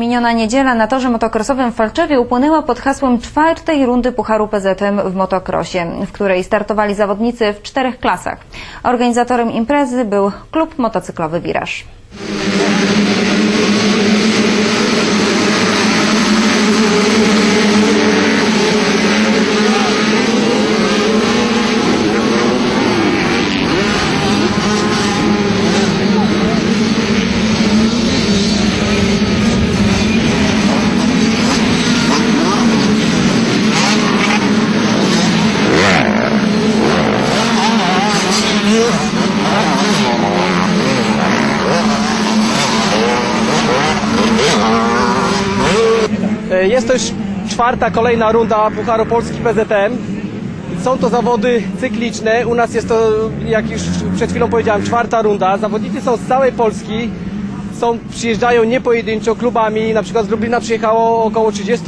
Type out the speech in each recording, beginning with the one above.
Miniona niedziela na torze motocrossowym w Falczewie upłynęła pod hasłem czwartej rundy Pucharu PZM w motocrossie, w której startowali zawodnicy w czterech klasach. Organizatorem imprezy był klub motocyklowy Wiraż. Jest to już czwarta, kolejna runda Pucharu Polski PZM. Są to zawody cykliczne. U nas jest to, jak już przed chwilą powiedziałem, czwarta runda. Zawodnicy są z całej Polski. Są, przyjeżdżają nie pojedynczo klubami. Na przykład z Lublina przyjechało około 30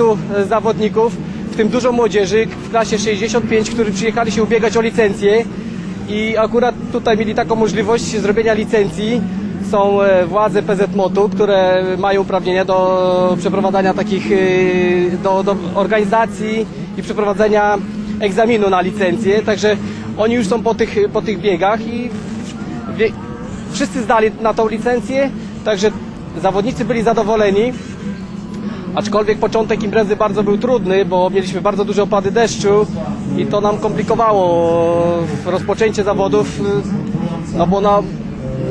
zawodników, w tym dużo młodzieży w klasie 65, którzy przyjechali się ubiegać o licencję. I akurat tutaj mieli taką możliwość zrobienia licencji są e, władze PZMOT-u, które mają uprawnienia do przeprowadzania takich, e, do, do organizacji i przeprowadzenia egzaminu na licencję, także oni już są po tych, po tych biegach i wie, wszyscy zdali na tą licencję, także zawodnicy byli zadowoleni. Aczkolwiek początek imprezy bardzo był trudny, bo mieliśmy bardzo duże opady deszczu i to nam komplikowało rozpoczęcie zawodów, no bo na,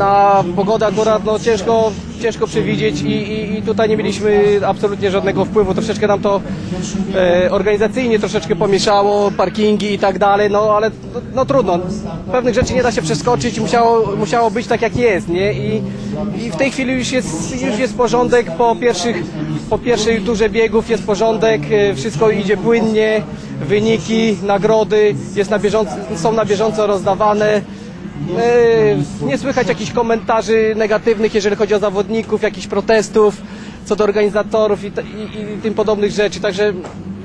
na pogodę akurat no, ciężko, ciężko przewidzieć i, i, i tutaj nie mieliśmy absolutnie żadnego wpływu. Troszeczkę nam to e, organizacyjnie troszeczkę pomieszało, parkingi i tak dalej, no ale no, no trudno. Pewnych rzeczy nie da się przeskoczyć, musiało, musiało być tak jak jest, nie? I, i w tej chwili już jest, już jest porządek po pierwszych po pierwszej turze biegów jest porządek, e, wszystko idzie płynnie, wyniki, nagrody na bieżąco, są na bieżąco rozdawane. E, Nie słychać jakichś komentarzy negatywnych, jeżeli chodzi o zawodników, jakichś protestów co do organizatorów i, i, i tym podobnych rzeczy. Także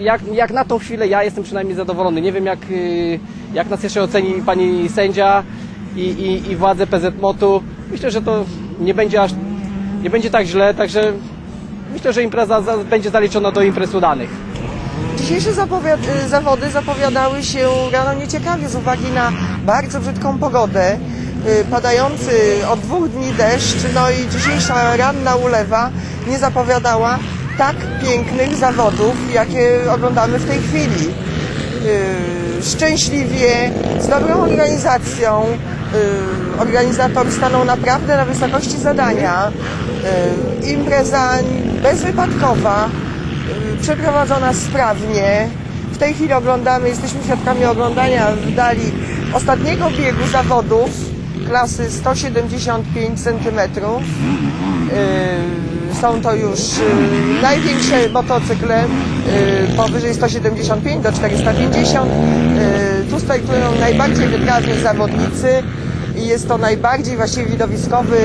jak, jak na tą chwilę ja jestem przynajmniej zadowolony. Nie wiem jak, y, jak nas jeszcze oceni pani sędzia i, i, i władze PZMOT-u. Myślę, że to nie będzie aż nie będzie tak źle, także myślę, że impreza za, będzie zaliczona do imprez udanych. Dzisiejsze y, zawody zapowiadały się rano nieciekawie z uwagi na bardzo brzydką pogodę, y, padający od dwóch dni deszcz, no i dzisiejsza ranna ulewa nie zapowiadała tak pięknych zawodów, jakie oglądamy w tej chwili. Y, Szczęśliwie, z dobrą organizacją, organizator stanął naprawdę na wysokości zadania. Impreza bezwypadkowa, przeprowadzona sprawnie. W tej chwili oglądamy, jesteśmy świadkami oglądania w dali ostatniego biegu zawodów klasy 175 cm. Są to już y, największe motocykle y, powyżej 175 do 450. Y, Tu startują najbardziej wytrawni zawodnicy i jest to najbardziej właściwie widowiskowy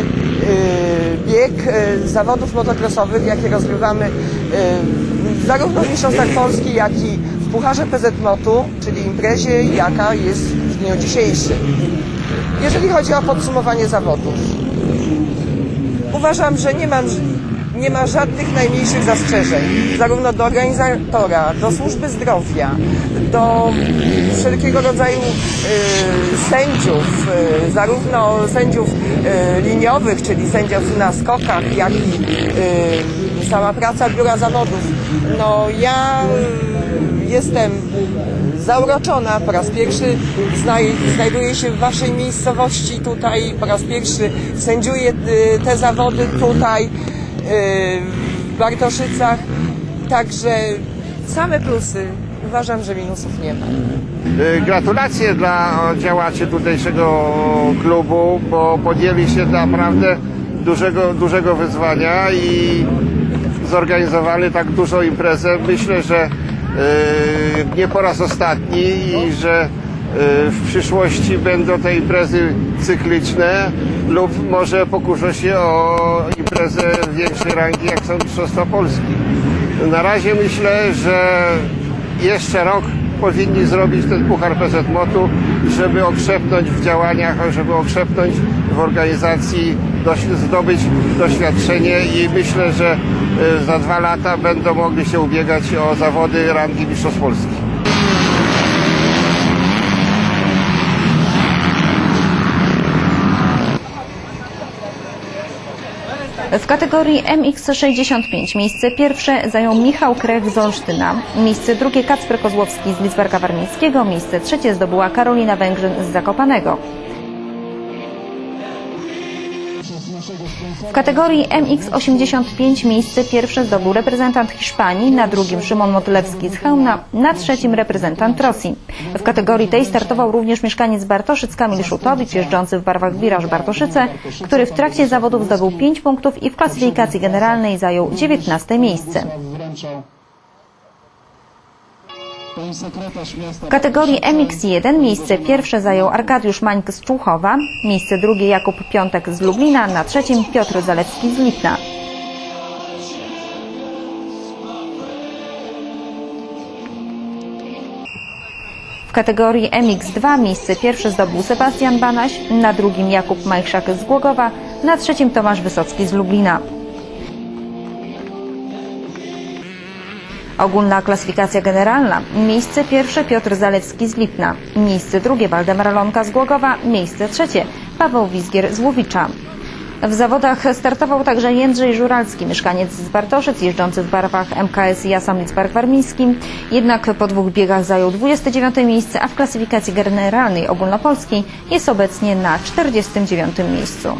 bieg y, zawodów motocrossowych, jakie rozgrywamy y, zarówno w Mistrzostwach Polski, jak i w Pucharze PZMOT-u, czyli imprezie, jaka jest w dniu dzisiejszym. Jeżeli chodzi o podsumowanie zawodów, uważam, że nie mam nie ma żadnych najmniejszych zastrzeżeń, zarówno do organizatora, do służby zdrowia, do wszelkiego rodzaju y, sędziów, y, zarówno sędziów y, liniowych, czyli sędziów na skokach, jak i y, sama praca biura zawodów. No ja y, jestem zauroczona po raz pierwszy znaj, znajduję się w waszej miejscowości tutaj po raz pierwszy sędziuję y, te zawody tutaj w Bartoszycach. Także same plusy. Uważam, że minusów nie ma. Y, Gratulacje dla działaczy tutejszego klubu, bo podjęli się naprawdę dużego, dużego wyzwania i zorganizowali tak dużą imprezę. Myślę, że y, nie po raz ostatni i że y, w przyszłości będą te imprezy cykliczne lub może pokuszą się o imprezę większej rangi, jak są Mistrzostwa Polski. Na razie myślę, że jeszcze rok powinni zrobić ten puchar PZMOT-u, żeby okrzepnąć w działaniach, żeby okrzepnąć w organizacji zdobyć doświadczenie i myślę, że e, za dwa lata będą mogli się ubiegać o zawody rangi Mistrzostw Polski. W kategorii MX65 miejsce pierwsze zajął Michał Krech z Olsztyna, miejsce drugie Kacper Kozłowski z Lidzbarka Warmińskiego, miejsce trzecie zdobyła Karolina Węgrzyn z Zakopanego. W kategorii MX85 miejsce pierwsze zdobył reprezentant Hiszpanii, na drugim Szymon Motylewski z Chełmna, na trzecim reprezentant Rosji. W kategorii tej startował również mieszkaniec Bartoszyc Kamil Szutowicz, jeżdżący w barwach Wiraż Bartoszyce, który w trakcie zawodów zdobył 5 punktów i w klasyfikacji generalnej zajął 19 miejsce. W kategorii MX1 miejsce pierwsze zajął Arkadiusz Mańk z Człuchowa, miejsce drugie Jakub Piątek z Lublina, na trzecim Piotr Zalewski z Lipna. W kategorii MX2 miejsce pierwsze zdobył Sebastian Banaś, na drugim Jakub Majchrzak z Głogowa, na trzecim Tomasz Wysocki z Lublina. Ogólna klasyfikacja generalna. Miejsce pierwsze Piotr Zalewski z Lipna. Miejsce drugie Waldemar Lonka z Głogowa. Miejsce trzecie Paweł Wizgier z Łowicza. W zawodach startował także Jędrzej Żuralski, mieszkaniec z Bartoszyc, jeżdżący w barwach MKS Jasam Lidzbark Warmiński. Jednak po dwóch biegach zajął 29 miejsce, a w klasyfikacji generalnej ogólnopolskiej jest obecnie na 49 miejscu.